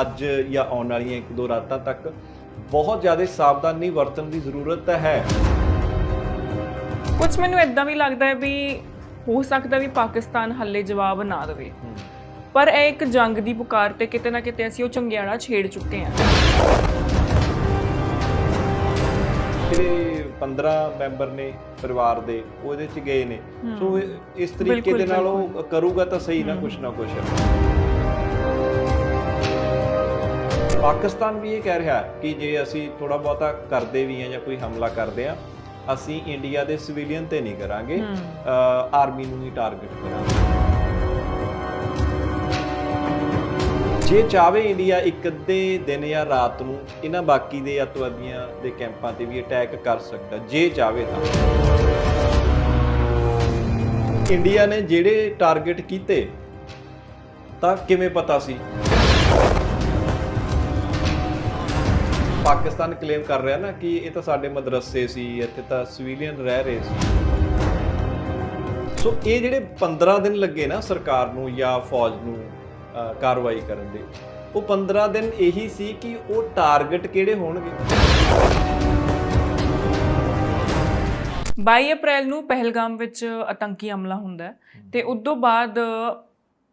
ਅੱਜ ਜਾਂ ਆਉਣ ਵਾਲੀਆਂ ਇੱਕ ਦੋ ਰਾਤਾਂ ਤੱਕ ਬਹੁਤ ਜ਼ਿਆਦਾ ਸਾਵਧਾਨੀ ਵਰਤਣ ਦੀ ਜ਼ਰੂਰਤ ਤਾਂ ਹੈ। ਕੁਝ ਮੈਨੂੰ ਇਦਾਂ ਵੀ ਲੱਗਦਾ ਹੈ ਵੀ ਹੋ ਸਕਦਾ ਵੀ ਪਾਕਿਸਤਾਨ ਹੱਲੇ ਜਵਾਬ ਨਾ ਦੇਵੇ। ਪਰ ਇਹ ਇੱਕ ਜੰਗ ਦੀ ਪੁਕਾਰ ਤੇ ਕਿਤੇ ਨਾ ਕਿਤੇ ਅਸੀਂ ਉਹ ਚੰਗਿਆੜਾ ਛੇੜ ਚੁੱਕੇ ਹਾਂ। ਜਿਹੜੇ 15 ਮੈਂਬਰ ਨੇ ਪਰਿਵਾਰ ਦੇ ਉਹ ਇਹਦੇ ਚ ਗਏ ਨੇ। ਸੋ ਇਸ ਤਰੀਕੇ ਦੇ ਨਾਲ ਉਹ ਕਰੂਗਾ ਤਾਂ ਸਹੀ ਨਾ ਕੁਛ ਨਾ ਕੁਛ। ਪਾਕਿਸਤਾਨ ਵੀ ਇਹ ਕਹਿ ਰਿਹਾ ਕਿ ਜੇ ਅਸੀਂ ਥੋੜਾ ਬਹੁਤਾ ਕਰਦੇ ਵੀ ਹਾਂ ਜਾਂ ਕੋਈ ਹਮਲਾ ਕਰਦੇ ਆ ਅਸੀਂ ਇੰਡੀਆ ਦੇ ਸਿਵਿਲੀਅਨ ਤੇ ਨਹੀਂ ਕਰਾਂਗੇ ਆਰਮੀ ਨੂੰ ਹੀ ਟਾਰਗੇਟ ਕਰਾਂਗੇ। ਜੇ ਚਾਵੇ ਇੰਡੀਆ ਇੱਕ ਅੱਧੇ ਦਿਨ ਜਾਂ ਰਾਤ ਨੂੰ ਇਹਨਾਂ ਬਾਕੀ ਦੇ ਅੱਤਵਾਦੀਆਂ ਦੇ ਕੈਂਪਾਂ ਤੇ ਵੀ ਅਟੈਕ ਕਰ ਸਕਦਾ ਜੇ ਚਾਵੇ ਤਾਂ। ਇੰਡੀਆ ਨੇ ਜਿਹੜੇ ਟਾਰਗੇਟ ਕੀਤੇ ਤਾਂ ਕਿਵੇਂ ਪਤਾ ਸੀ? ਪਾਕਿਸਤਾਨ ਕਲੇਮ ਕਰ ਰਿਹਾ ਨਾ ਕਿ ਇਹ ਤਾਂ ਸਾਡੇ ਮਦਰਸੇ ਸੀ ਇੱਥੇ ਤਾਂ ਸਿਵਿਲੀਅਨ ਰਹਿ ਰਹੇ ਸੀ। ਸੋ ਇਹ ਜਿਹੜੇ 15 ਦਿਨ ਲੱਗੇ ਨਾ ਸਰਕਾਰ ਨੂੰ ਜਾਂ ਫੌਜ ਨੂੰ ਕਾਰਵਾਈ ਕਰਨ ਦੇ ਉਹ 15 ਦਿਨ ਇਹੀ ਸੀ ਕਿ ਉਹ ਟਾਰਗੇਟ ਕਿਹੜੇ ਹੋਣਗੇ? 22 ਅਪ੍ਰੈਲ ਨੂੰ ਪਹਿਲਗਾਮ ਵਿੱਚ ਆਤੰਕੀ ਹਮਲਾ ਹੁੰਦਾ ਤੇ ਉਸ ਤੋਂ ਬਾਅਦ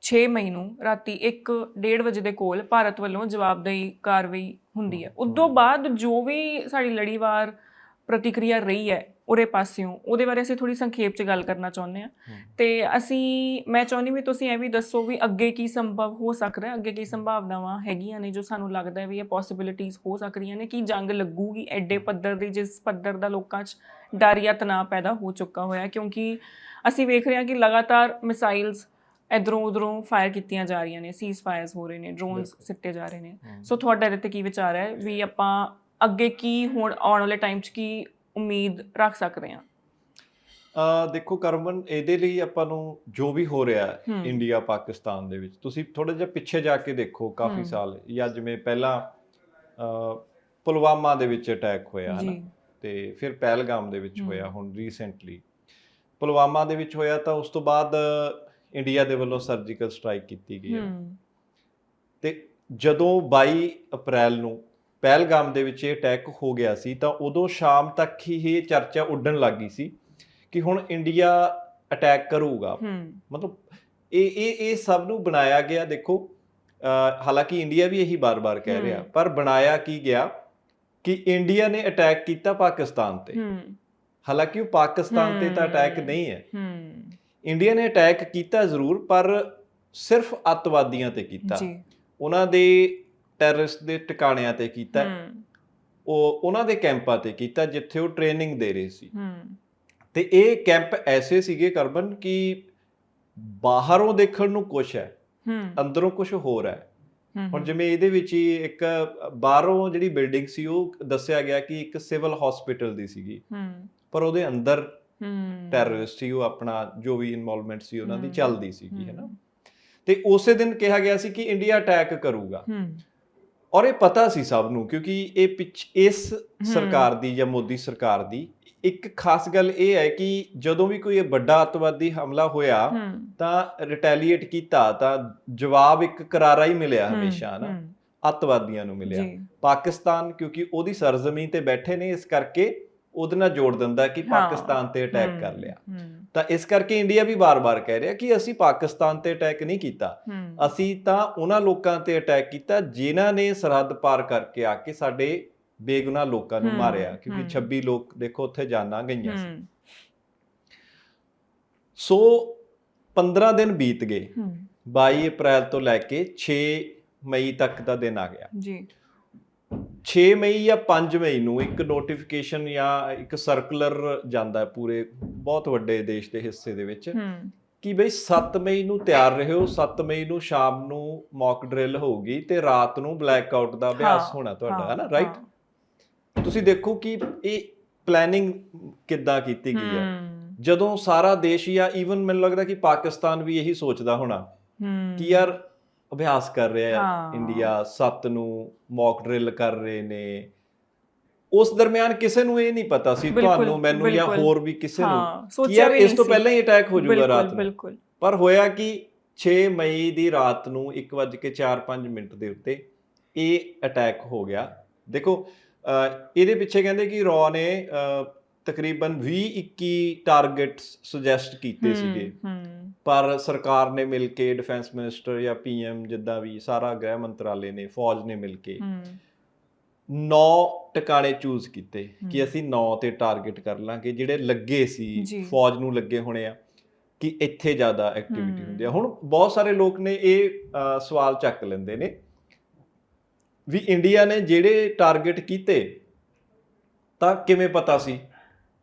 6 ਮਈ ਨੂੰ ਰਾਤੀ 1:30 ਵਜੇ ਦੇ ਕੋਲ ਭਾਰਤ ਵੱਲੋਂ ਜਵਾਬਦੇਹੀ ਕਾਰਵਾਈ ਹੁੰਦੀ ਹੈ। ਉਸ ਤੋਂ ਬਾਅਦ ਜੋ ਵੀ ਸਾਡੀ ਲੜੀਵਾਰ ਪ੍ਰਤੀਕਿਰਿਆ ਰਹੀ ਹੈ ਉਹਦੇ ਪਾਸਿਓਂ ਉਹਦੇ ਬਾਰੇ ਅਸੀਂ ਥੋੜੀ ਸੰਖੇਪ ਚ ਗੱਲ ਕਰਨਾ ਚਾਹੁੰਦੇ ਹਾਂ। ਤੇ ਅਸੀਂ ਮੈਂ ਚਾਹੁੰਦੀ ਵੀ ਤੁਸੀਂ ਇਹ ਵੀ ਦੱਸੋ ਵੀ ਅੱਗੇ ਕੀ ਸੰਭਵ ਹੋ ਸਕਦਾ ਹੈ ਅੱਗੇ ਕੀ ਸੰਭਾਵਨਾਵਾਂ ਹੈਗੀਆਂ ਨੇ ਜੋ ਸਾਨੂੰ ਲੱਗਦਾ ਹੈ ਵੀ ਇਹ ਪੋਸਿਬਿਲਿਟੀਆਂ ਹੋ ਸਕਦੀਆਂ ਨੇ ਕਿ ਜੰਗ ਲੱਗੂਗੀ ਐਡੇ ਪੱਧਰ ਦੀ ਜਿਸ ਪੱਧਰ ਦਾ ਲੋਕਾਂ 'ਚ ਡਰ ਜਾਂ ਤਣਾਅ ਪੈਦਾ ਹੋ ਚੁੱਕਾ ਹੋਇਆ ਕਿਉਂਕਿ ਅਸੀਂ ਵੇਖ ਰਹੇ ਹਾਂ ਕਿ ਲਗਾਤਾਰ ਮਿਸਾਈਲਸ ਇਧਰੋਂ ਉਧਰੋਂ ਫਾਇਰ ਕੀਤੀਆਂ ਜਾ ਰਹੀਆਂ ਨੇ ਸੀਜ਼ ਫਾਇਰਸ ਹੋ ਰਹੇ ਨੇ ਡਰੋਨਸ ਸਿੱਟੇ ਜਾ ਰਹੇ ਨੇ। ਸੋ ਤੁਹਾਡਾ ਇਹਦੇ ਤੇ ਕੀ ਵਿਚਾਰ ਹੈ ਵੀ ਆਪਾਂ ਅੱਗੇ ਕੀ ਹੁਣ ਆਉਣ ਵਾਲੇ ਟਾਈਮ 'ਚ ਕੀ ਉਮੀਦ ਰੱਖ ਸਕਦੇ ਹਾਂ? ਅ ਦੇਖੋ ਕਰਮਨ ਇਹਦੇ ਲਈ ਆਪਾਂ ਨੂੰ ਜੋ ਵੀ ਹੋ ਰਿਹਾ। ਇੰਡੀਆ ਪਾਕਿਸਤਾਨ ਦੇ ਵਿੱਚ ਤੁਸੀਂ ਥੋੜਾ ਜਿਹਾ ਪਿੱਛੇ ਜਾ ਕੇ ਦੇਖੋ ਕਾਫੀ। ਸਾਲ ਜਾਂ ਜਿਵੇਂ ਪਹਿਲਾਂ ਅ ਪੁਲਵਾਮਾ ਦੇ ਵਿੱਚ ਅਟੈਕ ਹੋਇਆ ਹੈ ਨਾ ਜੀ। ਤੇ ਫਿਰ ਪਹਿਲਗਾਮ ਦੇ ਵਿੱਚ। ਹੋਇਆ ਹੁਣ ਰੀਸੈਂਟਲੀ ਪੁਲਵਾਮਾ ਦੇ ਵਿੱਚ ਹੋਇਆ ਤਾਂ ਉਸ ਤੋਂ ਬਾਅਦ ਇੰਡੀਆ ਦੇ ਵੱਲੋਂ ਸਰਜੀਕਲ ਸਟ੍ਰਾਈਕ ਕੀਤੀ ਗਈ ਹੈ। ਤੇ ਜਦੋਂ 22 ਅਪ੍ਰੈਲ ਨੂੰ ਪਹਿਲਗਾਮ ਦੇ ਵਿੱਚ ਇਹ ਅਟੈਕ ਹੋ ਗਿਆ ਸੀ ਤਾਂ ਉਦੋਂ ਸ਼ਾਮ ਤੱਕ ਹੀ ਇਹ ਚਰਚਾ ਉੱਡਣ ਲੱਗੀ ਸੀ ਕਿ ਹੁਣ ਇੰਡੀਆ ਅਟੈਕ ਕਰੂਗਾ। ਮਤਲਬ ਇਹ ਇਹ ਇਹ ਸਭ ਨੂੰ ਬਣਾਇਆ ਗਿਆ ਦੇਖੋ ਹਾਲਾਂਕਿ ਇੰਡੀਆ ਵੀ ਇਹੀ ਬਾਰ-ਬਾਰ ਕਹਿ ਰਿਹਾ। ਪਰ ਬਣਾਇਆ ਕੀ ਗਿਆ ਕਿ ਇੰਡੀਆ ਨੇ ਅਟੈਕ ਕੀਤਾ ਪਾਕਿਸਤਾਨ ਤੇ। ਹਾਲਾਂਕਿ ਉਹ ਪਾਕਿਸਤਾਨ ਤੇ ਤਾਂ ਅਟੈਕ। ਨਹੀਂ ਹੈ। ਇੰਡੀਆ ਨੇ ਅਟੈਕ ਕੀਤਾ ਜ਼ਰੂਰ ਪਰ ਸਿਰਫ ਅੱਤਵਾਦੀਆਂ ਤੇ ਕੀਤਾ। ਜੀ। ਉਹਨਾਂ ਦੇ ਟੈਰਰਿਸਟ ਦੇ ਟਿਕਾਣਿਆਂ ਤੇ ਕੀਤਾ। ਉਹ ਉਹਨਾਂ ਦੇ ਕੈਂਪਾਂ ਤੇ ਕੀਤਾ ਜਿੱਥੇ ਉਹ ਟ੍ਰੇਨਿੰਗ ਦੇ ਰਹੇ ਸੀ। ਤੇ ਇਹ ਕੈਂਪ ਐਸੇ ਸੀਗੇ ਕਰਬਨ ਕਿ ਬਾਹਰੋਂ ਦੇਖਣ ਨੂੰ ਕੁਝ ਹੈ ਅੰਦਰੋਂ ਕੁਝ ਹੋਰ ਹੈ। ਹੁਣ ਜਿਵੇਂ ਇਹਦੇ ਵਿੱਚ ਹੀ ਇੱਕ ਬਾਹਰੋਂ ਜਿਹੜੀ ਬਿਲਡਿੰਗ ਸੀ ਉਹ ਦੱਸਿਆ ਗਿਆ ਕਿ ਇੱਕ ਸਿਵਲ ਹਸਪੀਟਲ ਦੀ ਸੀਗੀ। ਪਰ ਉਹਦੇ ਅੰਦਰ ਟੈਰਰਿਸਟ ਸੀ ਉਹ ਆਪਣਾ ਜੋ ਵੀ ਇਨਵੋਲਵਮੈਂਟ ਸੀ ਉਹਨਾਂ ਦੀ ਚੱਲਦੀ ਸੀਗੀ ਹੈ। ਨਾ ਹਮ, ਤੇ ਉਸੇ ਦਿਨ ਕਿਹਾ ਗਿਆ ਸੀ ਕਿ ਇੰਡੀਆ ਅਟੈਕ ਕਰੂਗਾ। ਔਰ ਇਹ ਪਤਾ ਸੀ ਸਭ ਨੂੰ ਕਿਉਂਕਿ ਇਹ ਪਿੱਛ ਇਸ ਸਰਕਾਰ ਦੀ ਜਾਂ ਮੋਦੀ ਸਰਕਾਰ ਦੀ ਇੱਕ ਖਾਸ ਗੱਲ ਇਹ ਹੈ ਕਿ ਜਦੋਂ ਵੀ ਕੋਈ ਵੱਡਾ ਅੱਤਵਾਦੀ ਹਮਲਾ ਹੋਇਆ ਤਾਂ ਰਿਟੈਲੀਏਟ ਕੀਤਾ ਤਾਂ ਜਵਾਬ ਇੱਕ ਕਰਾਰਾ ਹੀ ਮਿਲਿਆ ਹਮੇਸ਼ਾ ਨਾ ਅੱਤਵਾਦੀਆਂ ਨੂੰ ਮਿਲਿਆ। ਪਾਕਿਸਤਾਨ ਕਿਉਂਕਿ ਉਹਦੀ ਸਰਜ਼ਮੀਨ ਤੇ ਬੈਠੇ ਨੇ ਇਸ ਕਰਕੇ ਉਹਦੇ ਨਾਲ ਜੋੜ ਦਿੰਦਾ ਕਿ ਪਾਕਿਸਤਾਨ ਤੇ ਅਟੈਕ ਕਰ ਲਿਆ। ਤਾਂ ਇਸ ਕਰਕੇ ਇੰਡੀਆ ਵੀ ਬਾਰ-ਬਾਰ ਕਹਿ ਰਿਹਾ ਕਿ ਅਸੀਂ ਪਾਕਿਸਤਾਨ ਤੇ ਅਟੈਕ ਨਹੀਂ ਕੀਤਾ। ਅਸੀਂ ਤਾਂ ਉਹਨਾਂ ਲੋਕਾਂ ਤੇ ਅਟੈਕ ਕੀਤਾ ਜਿਨ੍ਹਾਂ ਨੇ ਸਰਹੱਦ ਪਾਰ ਕਰਕੇ ਆ ਕੇ ਸਾਡੇ ਬੇਗੁਨਾਹ ਲੋਕਾਂ ਨੂੰ ਮਾਰਿਆ ਕਿਉਂਕਿ ਹਮ। 26 ਲੋਕ ਦੇਖੋ ਉੱਥੇ ਜਾਨਾਂ ਗਈਆਂ ਸੀ। ਸੋ 15 ਦਿਨ ਬੀਤ ਗਏ। ਹਮ, 22 ਅਪ੍ਰੈਲ ਤੋਂ ਲੈ ਕੇ 6 ਮਈ ਤੱਕ ਦਾ ਦਿਨ ਆ ਗਿਆ। ਜੀ। 6 ਮਈ ਜਾਂ 5 ਮਈ ਨੂੰ ਇੱਕ ਨੋਟੀਫਿਕੇਸ਼ਨ ਜਾਂ ਇੱਕ ਸਰਕੂਲਰ ਜਾਂਦਾ ਹੈ ਪੂਰੇ ਬਹੁਤ ਵੱਡੇ ਦੇਸ਼ ਦੇ ਹਿੱਸੇ ਦੇ ਵਿੱਚ ਕਿ ਬਈ 7 ਮਈ ਨੂੰ ਤਿਆਰ ਰਹਿਓ 7 ਮਈ ਨੂੰ ਸ਼ਾਮ ਨੂੰ ਮੌਕ ਡਰਿਲ ਹੋਊਗੀ ਤੇ ਰਾਤ ਨੂੰ ਬਲੈਕ ਆਊਟ ਦਾ ਅਭਿਆਸ ਹੋਣਾ ਤੁਹਾਡਾ ਹਾਂ, ਨਾ ਰਾਈਟ ਤੁਸੀਂ ਦੇਖੋ ਕਿ ਇਹ ਪਲੈਨਿੰਗ ਕਿੱਦਾਂ ਕੀਤੀ ਗਈ ਹੈ? ਜਦੋਂ ਸਾਰਾ ਦੇਸ਼ ਜਾਂ ਈਵਨ ਮੈਨੂੰ ਲੱਗਦਾ ਕਿ ਪਾਕਿਸਤਾਨ ਵੀ ਇਹੀ ਸੋਚਦਾ ਹੋਣਾ ਕਿ ਯਾਰ ਅਭਿਆਸ ਕਰ ਰਿਹਾ ਹਾਂ। ਹੈ ਇੰਡੀਆ 7 ਨੂੰ ਮੌਕ ਡਰਿਲ ਕਰ ਰਹੇ ਨੇ ਉਸ ਦਰਮਿਆਨ ਕਿਸੇ ਨੂੰ ਇਹ ਨਹੀਂ ਪਤਾ ਸੀ ਬਿਲਕੁਲ, ਤੁਹਾਨੂੰ ਮੈਨੂੰ ਜਾਂ ਬਿਲਕੁਲ। ਹੋਰ ਵੀ ਕਿਸੇ ਨੂੰ ਹਾਂ ਕਿ ਸੋਚਿਆ ਯਾਰ ਵੀ ਇਸ ਨਹੀਂ ਤੋਂ ਸੀ। ਪਹਿਲਾਂ ਹੀ ਅਟੈਕ ਹੋ ਜਾਊਗਾ ਬਿਲਕੁਲ, ਰਾਤ ਨੂੰ ਬਿਲਕੁਲ ਪਰ ਹੋਇਆ ਕਿ 6 ਮਈ ਦੀ ਰਾਤ ਨੂੰ 1:04-5 ਮਿੰਟ ਦੇ ਉੱਤੇ ਇਹ ਅਟੈਕ ਹੋ ਗਿਆ ਦੇਖੋ ਅਹ, ਇਹਦੇ ਪਿੱਛੇ ਕਹਿੰਦੇ ਕਿ ਰॉ ਨੇ ਅਹ, ਤਕਰੀਬਨ 20 21 ਟਾਰਗੇਟਸ ਸੁਜੈਸਟ ਕੀਤੇ ਸੀਗੇ ਪਰ ਸਰਕਾਰ ਨੇ ਮਿਲ ਕੇ ਡਿਫੈਂਸ ਮਿਨਿਸਟਰ ਜਾਂ ਪੀਐਮ ਜਿੱਦਾਂ ਵੀ ਸਾਰਾ ਗ੍ਰਹਿ ਮੰਤਰਾਲੇ ਨੇ ਫੌਜ ਨੇ ਮਿਲ ਕੇ ਹੂੰ 9 ਟਿਕਾਣੇ ਚੂਜ਼ ਕੀਤੇ ਕਿ। ਅਸੀਂ 9 ਤੇ ਟਾਰਗੇਟ ਕਰ ਲਾਂਗੇ ਜਿਹੜੇ ਲੱਗੇ ਸੀ। ਫੌਜ ਨੂੰ ਲੱਗੇ ਹੋਣੇ ਆ ਕਿ ਇੱਥੇ ਜ਼ਿਆਦਾ ਐਕਟੀਵਿਟੀ। ਹੁੰਦੀ ਆ ਹੁਣ ਬਹੁਤ ਸਾਰੇ ਲੋਕ ਨੇ ਇਹ ਸਵਾਲ ਚੱਕ ਲੈਂਦੇ ਨੇ ਵੀ ਇੰਡੀਆ ਨੇ ਜਿਹੜੇ ਟਾਰਗੇਟ ਕੀਤੇ ਤਾਂ ਕਿਵੇਂ ਪਤਾ ਸੀ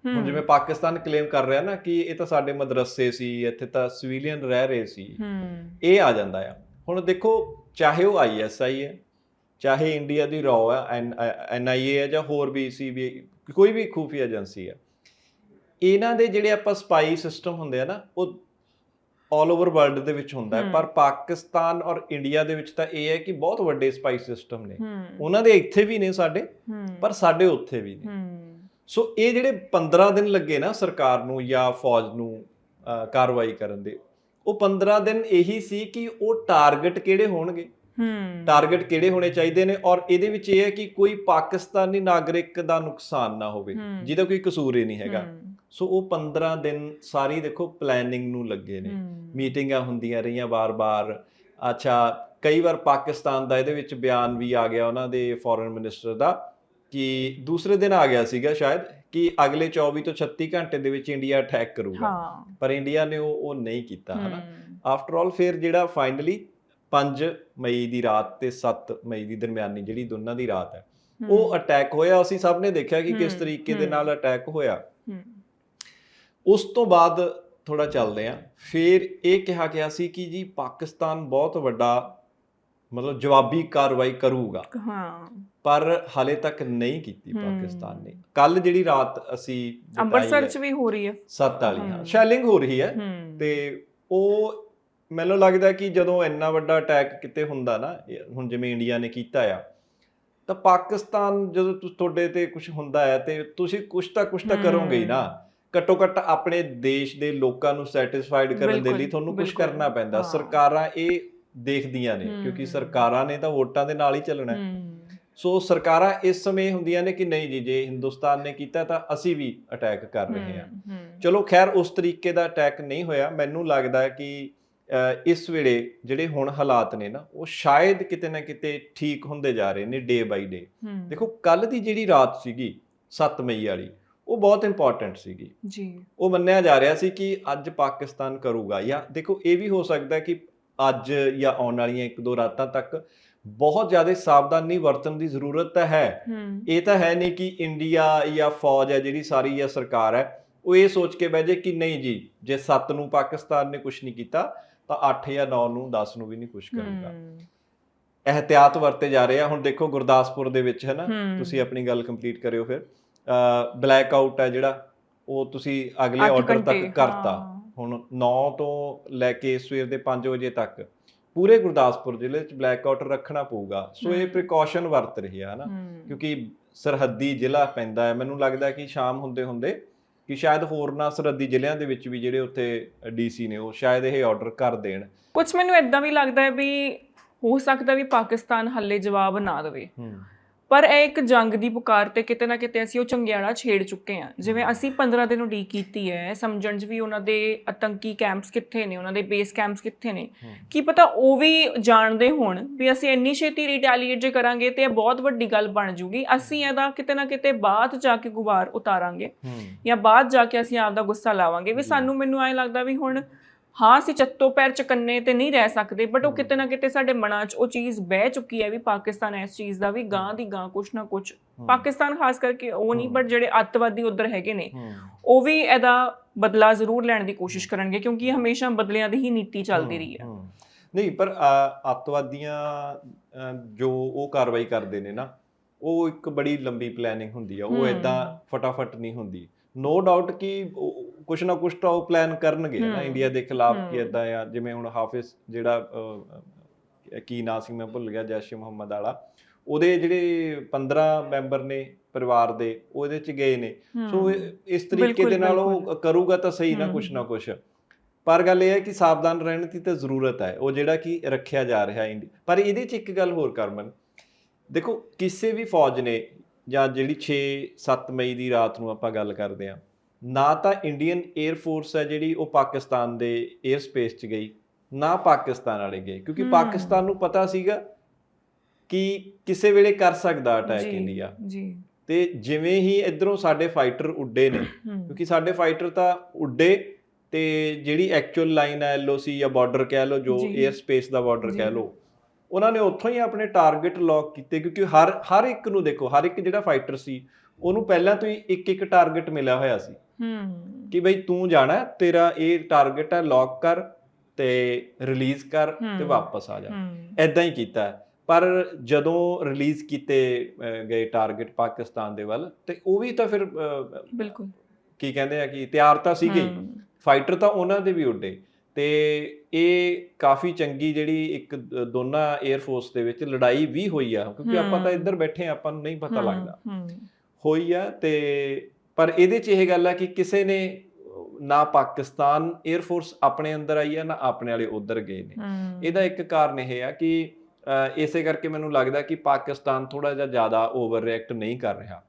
ਹੁਣ ਜਿਵੇਂ ਪਾਕਿਸਤਾਨ ਕਲੇਮ ਕਰ ਰਿਹਾ ਨਾ ਕਿ ਇਹ ਤਾਂ ਸਾਡੇ ਮਦਰਸੇ ਸੀ ਇੱਥੇ ਤਾਂ ਸਿਵਿਲੀਅਨ ਰਹਿ ਰਹੇ ਸੀ। ਇਹ ਆ ਜਾਂਦਾ ਆ। ਹੁਣ ਦੇਖੋ ਚਾਹੇ ਉਹ ਆਈਐਸਆਈ ਹੈ ਚਾਹੇ ਇੰਡੀਆ ਦੀ ਰॉ ਹੈ ਐਨਆਈਏ ਹੈ ਜਾਂ ਹੋਰ ਵੀ ਸੀਬੀ ਕੋਈ ਵੀ ਖੂਫੀਆ ਏਜੰਸੀ ਹੈ। ਇਹਨਾਂ ਦੇ ਜਿਹੜੇ ਆਪਾਂ ਸਪਾਈ ਸਿਸਟਮ ਹੁੰਦੇ ਆ ਨਾ ਉਹ 올 ਓਵਰ ਵਰਲਡ ਦੇ ਵਿੱਚ ਹੁੰਦਾ ਹੈ। ਪਰ ਪਾਕਿਸਤਾਨ ਔਰ ਇੰਡੀਆ ਦੇ ਵਿੱਚ ਤਾਂ ਇਹ ਹੈ ਕਿ ਬਹੁਤ ਵੱਡੇ ਸਪਾਈ ਸਿਸਟਮ ਨੇ। ਉਹਨਾਂ ਦੇ ਇੱਥੇ ਵੀ ਨੇ ਸਾਡੇ ਪਰ ਸਾਡੇ ਉੱਥੇ ਵੀ ਨੇ। ਸੋ ਇਹ ਜਿਹੜੇ 15 ਦਿਨ ਲੱਗੇ ਨਾ ਸਰਕਾਰ ਨੂੰ ਜਾਂ ਫੌਜ ਨੂੰ ਕਾਰਵਾਈ ਕਰਨ ਦੇ ਉਹ 15 ਦਿਨ ਇਹੀ ਸੀ ਕਿ ਉਹ ਟਾਰਗੇਟ ਕਿਹੜੇ ਹੋਣਗੇ? ਹੂੰ। ਟਾਰਗੇਟ ਕਿਹੜੇ ਹੋਣੇ ਚਾਹੀਦੇ ਨੇ? ਔਰ ਇਹਦੇ ਵਿੱਚ ਇਹ ਹੈ ਕਿ ਕੋਈ ਪਾਕਿਸਤਾਨੀ ਨਾਗਰਿਕ ਦਾ ਨੁਕਸਾਨ ਨਾ ਹੋਵੇ। ਜਿਹਦਾ ਕੋਈ ਕਸੂਰ ਹੀ ਨਹੀਂ ਹੈਗਾ। ਸੋ ਉਹ 15 ਦਿਨ ਸਾਰੀ ਦੇਖੋ ਪਲੈਨਿੰਗ ਨੂੰ ਲੱਗੇ ਨੇ। ਮੀਟਿੰਗਾਂ ਹੁੰਦੀਆਂ ਰਹੀਆਂ ਬਾਰ-ਬਾਰ ਅੱਛਾ ਕਈ ਵਾਰ ਪਾਕਿਸਤਾਨ ਦਾ ਇਹਦੇ ਵਿੱਚ ਬਿਆਨ ਵੀ ਆ ਗਿਆ ਉਹਨਾਂ ਦੇ ਫੋਰਨ ਮਿਨਿਸਟਰ ਦਾ। ਕਿ ਦੂਸਰੇ ਦਿਨ ਆ ਗਿਆ ਸੀਗਾ ਸ਼ਾਇਦ ਕਿ ਅਗਲੇ 24 ਤੋਂ 36 ਘੰਟੇ ਦੇ ਵਿੱਚ ਇੰਡੀਆ ਅਟੈਕ ਕਰੂਗਾ। ਪਰ ਇੰਡੀਆ ਨੇ ਉਹ ਉਹ ਨਹੀਂ ਕੀਤਾ ਹਨਾ? ਆਫਟਰ ਆਲ ਫਿਰ ਜਿਹੜਾ ਫਾਈਨਲੀ 5 ਮਈ ਦੀ ਰਾਤ ਤੇ 7 ਮਈ ਦੀ ਦਰਮਿਆਨੀ ਜਿਹੜੀ ਦੋਨਾਂ ਦੀ ਰਾਤ ਹੈ ਉਹ ਅਟੈਕ ਹੋਇਆ। ਅਸੀਂ ਸਭ ਨੇ ਦੇਖਿਆ ਕਿ ਕਿਸ ਤਰੀਕੇ ਦੇ। ਨਾਲ ਅਟੈਕ ਹੋਇਆ। ਉਸ ਤੋਂ ਬਾਅਦ ਥੋੜਾ ਚੱਲਦੇ ਆ ਫਿਰ ਇਹ ਕਿਹਾ ਗਿਆ ਸੀ ਕਿ ਜੀ ਪਾਕਿਸਤਾਨ ਬਹੁਤ ਵੱਡਾ ਮਤਲਬ ਜਵਾਬੀ ਕਾਰਵਾਈ ਕਰੂਗਾ ਹਾਂ ਪਰ ਹਾਲੇ ਤੱਕ ਨਹੀਂ ਕੀਤੀ। ਪਾਕਿਸਤਾਨ ਨੇ ਕੱਲ ਜਿਹੜੀ ਰਾਤ ਅਸੀਂ ਅੰਮ੍ਰਿਤਸਰ ਚ ਵੀ ਹੋ ਰਹੀ ਹੈ ਸੱਤ ਵਾਲੀ ਹਾਂ। ਸ਼ੈਲਿੰਗ ਹੋ ਰਹੀ ਹੈ ਤੇ ਉਹ ਮੈਨੂੰ ਲੱਗਦਾ ਕਿ ਜਦੋਂ ਇੰਨਾ ਵੱਡਾ ਅਟੈਕ ਕਿਤੇ ਹੁੰਦਾ ਨਾ ਹੁਣ ਜਿਵੇਂ ਇੰਡੀਆ ਨੇ ਕੀਤਾ ਆ ਤਾਂ ਪਾਕਿਸਤਾਨ ਜਦੋਂ ਤੁਹਾਡੇ ਤੇ ਕੁਝ ਹੁੰਦਾ ਹੈ ਤੇ ਤੁਸੀਂ ਕੁਝ ਤਾਂ ਕੁਝ ਤਾਂ। ਕਰੋਗੇ ਹੀ ਨਾ ਘੱਟੋ ਘੱਟ ਆਪਣੇ ਦੇਸ਼ ਦੇ ਲੋਕਾਂ ਨੂੰ ਸੈਟੀਸਫਾਈਡ ਕਰਨ ਦੇ ਲਈ ਤੁਹਾਨੂੰ ਕੁਝ। ਕਰਨਾ ਪੈਂਦਾ। ਸਰਕਾਰਾਂ ਇਹ ਦੇਖਦੀਆਂ ਨੇ। ਕਿਉਂਕਿ ਸਰਕਾਰਾਂ ਨੇ ਤਾਂ ਵੋਟਾਂ ਦੇ ਨਾਲ ਹੀ ਚੱਲਣਾ ਹੈ। ਸੋ ਸਰਕਾਰਾਂ ਇਸ ਸਮੇਂ ਹੁੰਦੀਆਂ ਨੇ ਕਿ ਨਹੀਂ ਜੀ ਜੇ ਹਿੰਦੁਸਤਾਨ ਨੇ ਕੀਤਾ ਤਾਂ ਅਸੀਂ ਵੀ ਅਟੈਕ ਕਰ ਰਹੇ ਹਾਂ। ਚਲੋ ਖੈਰ ਉਸ ਤਰੀਕੇ ਦਾ ਅਟੈਕ ਨਹੀਂ ਹੋਇਆ। ਮੈਨੂੰ ਲੱਗਦਾ ਹੈ ਕਿ ਇਸ ਵੇਲੇ ਜਿਹੜੇ ਹੁਣ ਹਾਲਾਤ ਨੇ ਨਾ ਉਹ ਸ਼ਾਇਦ ਕਿਤੇ ਨਾ ਕਿਤੇ ਠੀਕ ਹੁੰਦੇ ਜਾ ਰਹੇ ਨੇ ਡੇ ਬਾਈ ਡੇ ਦੇਖੋ ਕੱਲ ਦੀ ਜਿਹੜੀ ਰਾਤ ਸੀਗੀ 7 ਮਈ ਵਾਲੀ ਉਹ ਬਹੁਤ ਇੰਪੋਰਟੈਂਟ ਸੀਗੀ। ਜੀ। ਉਹ ਮੰਨਿਆ ਜਾ ਰਿਹਾ ਸੀ ਕਿ ਅੱਜ ਪਾਕਿਸਤਾਨ ਕਰੂਗਾ ਜਾਂ ਦੇਖੋ ਇਹ ਵੀ ਹੋ ਸਕਦਾ ਹੈ ਕਿ ਅੱਜ ਜਾਂ ਆਉਣ ਵਾਲੀਆਂ ਇੱਕ ਦੋ ਰਾਤਾਂ ਤੱਕ ਬਹੁਤ ਜ਼ਿਆਦਾ ਸਾਵਧਾਨੀ ਵਰਤਣ ਦੀ ਜ਼ਰੂਰਤ ਤਾਂ ਹੈ। ਇਹ ਤਾਂ ਹੈ ਨਹੀਂ ਕਿ ਇੰਡੀਆ ਜਾਂ ਫੌਜ ਹੈ ਜਿਹੜੀ ਸਾਰੀ ਜਾਂ ਸਰਕਾਰ ਹੈ ਉਹ ਇਹ ਸੋਚ ਕੇ ਬਹਿ ਜੇ ਕਿ ਨਹੀਂ ਜੀ ਜੇ 7 ਨੂੰ ਪਾਕਿਸਤਾਨ ਨੇ ਕੁਝ ਨਹੀਂ ਕੀਤਾ ਤਾਂ 8 ਜਾਂ 9 ਨੂੰ 10 ਨੂੰ ਵੀ ਨਹੀਂ ਕੁਝ ਕਰੂਗਾ। ਇਹਤਿਆਤ ਵਰਤੇ ਜਾ ਰਹੇ ਆ। ਹੁਣ ਦੇਖੋ ਗੁਰਦਾਸਪੁਰ ਦੇ ਵਿੱਚ ਹੈ। ਨਾ। ਤੁਸੀਂ ਆਪਣੀ ਗੱਲ ਕੰਪਲੀਟ ਕਰਿਓ ਫਿਰ। ਬਲੈਕ ਆਊਟ ਹੈ ਜਿਹੜਾ ਉਹ ਤੁਸੀਂ ਅਗਲੇ ਆਰਡਰ ਤੱਕ ਕਰਤਾ। ਹੁਣ 9 ਤੋਂ ਲੈ ਕੇ ਸਵੇਰ ਦੇ 5 ਵਜੇ ਤੱਕ ਪੂਰੇ ਗੁਰਦਾਸਪੁਰ ਜ਼ਿਲ੍ਹੇ 'ਚ ਬਲੈਕ ਆਊਟ ਰੱਖਣਾ ਪਊਗਾ। ਸੋ ਇਹ। ਪ੍ਰੀਕਾਸ਼ਨ ਵਰਤ ਰਹੀ ਆ ਹਨਾ ਹੂੰ, ਕਿਉਂਕਿ ਸਰਹੱਦੀ ਜ਼ਿਲ੍ਹਾ ਪੈਂਦਾ ਹੈ। ਮੈਨੂੰ ਲੱਗਦਾ ਕਿ ਸ਼ਾਮ ਹੁੰਦੇ ਹੁੰਦੇ ਕਿ ਸ਼ਾਇਦ ਹੋਰਨਾਂ ਸਰਹੱਦੀ ਜ਼ਿਲ੍ਹਿਆਂ ਦੇ ਵਿੱਚ ਵੀ ਜਿਹੜੇ ਉੱਥੇ ਡੀਸੀ ਨੇ ਉਹ ਸ਼ਾਇਦ ਇਹ ਆਰਡਰ ਕਰ ਦੇਣ। ਕੁਝ ਮੈਨੂੰ ਇਦਾਂ ਵੀ ਲੱਗਦਾ ਹੈ ਵੀ ਹੋ ਸਕਦਾ ਵੀ ਪਾਕਿਸਤਾਨ ਹੱਲੇ ਜਵਾਬ ਨਾ ਦੇਵੇ। ਪਰ ਇਹ ਇੱਕ ਜੰਗ ਦੀ ਪੁਕਾਰ ਤੇ ਕਿਤੇ ਨਾ ਕਿਤੇ ਅਸੀਂ ਉਹ ਚੰਗਿਆੜਾ ਛੇੜ ਚੁੱਕੇ ਹਾਂ। ਜਿਵੇਂ ਅਸੀਂ 15 ਦਿਨ ਉਡੀਕ ਕੀਤੀ ਹੈ ਸਮਝਣ 'ਚ ਵੀ ਉਹਨਾਂ ਦੇ ਆਤੰਕੀ ਕੈਂਪਸ ਕਿੱਥੇ ਨੇ ਉਹਨਾਂ ਦੇ ਬੇਸ ਕੈਂਪਸ ਕਿੱਥੇ ਨੇ। ਕੀ ਪਤਾ ਉਹ ਵੀ ਜਾਣਦੇ ਹੋਣ ਵੀ ਅਸੀਂ ਇੰਨੀ ਛੇਤੀ ਰਿਟੈਲੀਏਟ ਜੇ ਕਰਾਂਗੇ ਤੇ ਇਹ ਬਹੁਤ ਵੱਡੀ ਗੱਲ ਬਣ ਜੂਗੀ। ਅਸੀਂ ਇਹਦਾ ਕਿਤੇ ਨਾ ਕਿਤੇ ਬਾਅਦ ਜਾ ਕੇ ਗੁਬਾਰ ਉਤਾਰਾਂਗੇ ਜਾਂ ਬਾਅਦ ਜਾ ਕੇ ਅਸੀਂ ਆਪਦਾ ਗੁੱਸਾ ਲਾਵਾਂਗੇ। ਵੀ। ਸਾਨੂੰ ਮੈਨੂੰ ਐਂ ਲੱਗਦਾ ਵੀ ਹੁਣ ਹਾਂ ਅਸੀਂ ਚੱਤੋ ਪੈਰ ਚਕੰਨੇ ਤੇ ਨਹੀਂ ਰਹਿ ਸਕਦੇ ਬਟ ਉਹ। ਕਿਤੇ ਨਾ ਕਿਤੇ ਸਾਡੇ ਮਨਾਂ 'ਚ ਉਹ ਚੀਜ਼ ਬਹਿ ਚੁੱਕੀ ਹੈ ਵੀ ਪਾਕਿਸਤਾਨ ਇਸ ਚੀਜ਼ ਦਾ ਵੀ ਗਾਂ ਦੀ ਗਾਂ ਕੁਛ ਨਾ ਕੁਛ ਪਾਕਿਸਤਾਨ ਖਾਸ ਕਰਕੇ ਉਹ ਨਹੀਂ। ਬਟ ਜਿਹੜੇ ਅੱਤਵਾਦੀ ਉਧਰ ਹੈਗੇ ਨੇ ਉਹ ਵੀ ਇਹਦਾ ਬਦਲਾ ਜ਼ਰੂਰ ਲੈਣ ਦੀ ਕੋਸ਼ਿਸ਼ ਕਰਨਗੇ ਕਿਉਂਕਿ ਹਮੇਸ਼ਾ ਬਦਲਿਆਂ ਦੀ ਹੀ ਨੀਤੀ ਚੱਲਦੀ ਰਹੀ ਹੈ। ਨਹੀਂ ਪਰ ਅੱਤਵਾਦੀਆਂ ਜੋ ਉਹ ਕਾਰਵਾਈ ਕਰਦੇ ਨੇ ਨਾ ਉਹ ਇੱਕ ਬੜੀ ਲੰਬੀ ਪਲੈਨਿੰਗ ਹੁੰਦੀ ਆ ਉਹ। ਇਦਾਂ ਫਟਾਫਟ ਨਹੀਂ ਹੁੰਦੀ ਨੋ ਡਾਊਟ ਕਿ ਕੁਛ ਨਾ ਕੁਛ ਤਾਂ ਉਹ ਪਲਾਨ ਕਰਨਗੇ ਨਾ। ਇੰਡੀਆ ਦੇ ਖਿਲਾਫ। ਕਿ ਇਦਾਂ ਆ ਜਿਵੇਂ ਹੁਣ ਹਾਫਿਜ਼ ਜਿਹੜਾ ਕੀ ਨਾਂ ਸੀ ਮੈਂ ਭੁੱਲ ਗਿਆ ਜੈਸ਼ ਮੁਹੰਮਦ ਵਾਲਾ ਉਹਦੇ ਜਿਹੜੇ 15 ਮੈਂਬਰ ਨੇ ਪਰਿਵਾਰ ਦੇ ਉਹਦੇ ਚ ਗਏ ਨੇ ਸੋ ਇਸ ਤਰੀਕੇ ਦੇ ਨਾਲ ਉਹ। ਕਰੂਗਾ ਤਾਂ ਸਹੀ ਨਾ ਕੁਛ ਨਾ। ਕੁਛ ਪਰ ਗੱਲ ਇਹ ਹੈ ਕਿ ਸਾਵਧਾਨ ਰਹਿਣ ਦੀ ਤਾਂ ਜ਼ਰੂਰਤ ਹੈ ਉਹ ਜਿਹੜਾ ਕਿ ਰੱਖਿਆ ਜਾ ਰਿਹਾ ਇੰਡੀ ਪਰ ਇਹਦੇ ਚ ਇੱਕ ਗੱਲ ਹੋਰ ਕਰਮਨ ਦੇਖੋ ਕਿਸੇ ਵੀ ਫੌਜ ਨੇ ਜਾਂ ਜਿਹੜੀ 6-7 ਮਈ ਦੀ ਰਾਤ ਨੂੰ ਆਪਾਂ ਗੱਲ ਕਰਦੇ ਆ ਨਾ ਤਾਂ ਇੰਡੀਅਨ 에ਅਰ ਫੋਰਸ ਹੈ ਜਿਹੜੀ ਉਹ ਪਾਕਿਸਤਾਨ ਦੇ 에ਅਰ ਸਪੇਸ 'ਚ ਗਈ ਨਾ ਪਾਕਿਸਤਾਨ ਵਾਲੇ ਗਏ ਕਿਉਂਕਿ ਪਾਕਿਸਤਾਨ ਨੂੰ ਪਤਾ ਸੀਗਾ ਕਿ ਕਿਸੇ ਵੇਲੇ ਕਰ ਸਕਦਾ ਅਟੈਕ ਇੰਡੀਆ ਜੀ। ਤੇ ਜਿਵੇਂ ਹੀ ਇਧਰੋਂ ਸਾਡੇ ਫਾਈਟਰ ਉੱਡੇ ਨੇ ਕਿਉਂਕਿ ਸਾਡੇ ਫਾਈਟਰ ਤਾਂ ਉੱਡੇ ਤੇ ਜਿਹੜੀ ਐਕਚੁਅਲ ਲਾਈਨ ਹੈ LOC ਜਾਂ ਬਾਰਡਰ ਕਹਿ ਲਓ ਜੋ 에ਅਰ ਸਪੇਸ ਦਾ ਬਾਰਡਰ ਕਹਿ ਲਓ ਉਹਨਾਂ ਨੇ ਉੱਥੋਂ ਹੀ ਆਪਣੇ ਟਾਰਗੇਟ ਲੌਕ ਕੀਤੇ ਕਿਉਂਕਿ ਹਰ ਹਰ ਇੱਕ ਨੂੰ ਦੇਖੋ ਹਰ ਇੱਕ ਜਿਹੜਾ ਫਾਈਟਰ ਸੀ ਉਹਨੂੰ ਪਹਿਲਾਂ ਤੋਂ ਹੀ ਇੱਕ ਇੱਕ ਟਾਰਗੇਟ ਮਿਲਿਆ ਹੋਇਆ ਸੀ। ਹਮ ਕਿ ਬਈ ਤੂੰ ਜਾਣਾ ਹੈ, ਤੇਰਾ ਇਹ ਟਾਰਗੇਟ ਹੈ ਲੌਕ ਕਰ ਤੇ ਰਿਲੀਜ਼ ਕਰ ਤੇ। ਵਾਪਸ ਆ ਜਾ ਐਦਾਂ ਹੀ ਕੀਤਾ ਹੈ। ਪਰ ਜਦੋਂ ਰਿਲੀਜ਼ ਕੀਤੇ ਗਏ ਟਾਰਗੇਟ ਪਾਕਿਸਤਾਨ ਦੇ ਵੱਲ ਤੇ ਉਹ ਵੀ ਤਾਂ ਫਿਰ ਬਿਲਕੁਲ ਕੀ ਕਹਿੰਦੇ ਆ ਕਿ ਤਿਆਰ ਤਾਂ ਸੀਗੇ ਹੀ। ਫਾਈਟਰ ਤਾਂ ਉਹਨਾਂ ਦੇ ਵੀ ਉੱਡੇ ਤੇ ਇਹ ਕਾਫੀ ਚੰਗੀ ਜਿਹੜੀ ਇੱਕ ਦੋਨਾਂ 에ਅਰ ਫੋਰਸ ਦੇ ਵਿੱਚ ਲੜਾਈ ਵੀ ਹੋਈ ਆ ਕਿਉਂਕਿ ਆਪਾਂ ਤਾਂ। ਇੱਧਰ ਬੈਠੇ ਆ ਆਪਾਂ ਨੂੰ ਨਹੀਂ ਪਤਾ ਲੱਗਦਾ ਹੋਈ ਆ ਤੇ ਪਰ ਇਹਦੇ 'ਚ ਇਹ ਗੱਲ ਆ ਕਿ ਕਿਸੇ ਨੇ ਨਾ ਪਾਕਿਸਤਾਨ 에ਅਰ ਫੋਰਸ ਆਪਣੇ ਅੰਦਰ ਆਈ ਆ ਨਾ ਆਪਣੇ ਵਾਲੇ ਉਧਰ ਗਏ ਨੇ। ਇਹਦਾ ਇੱਕ ਕਾਰਨ ਇਹ ਆ ਕਿ ਇਸੇ ਕਰਕੇ ਮੈਨੂੰ ਲੱਗਦਾ ਕਿ ਪਾਕਿਸਤਾਨ ਥੋੜਾ ਜਿਹਾ ਜ਼ਿਆਦਾ ਓਵਰ ਰਿਐਕਟ ਨਹੀਂ ਕਰ ਰਿਹਾ।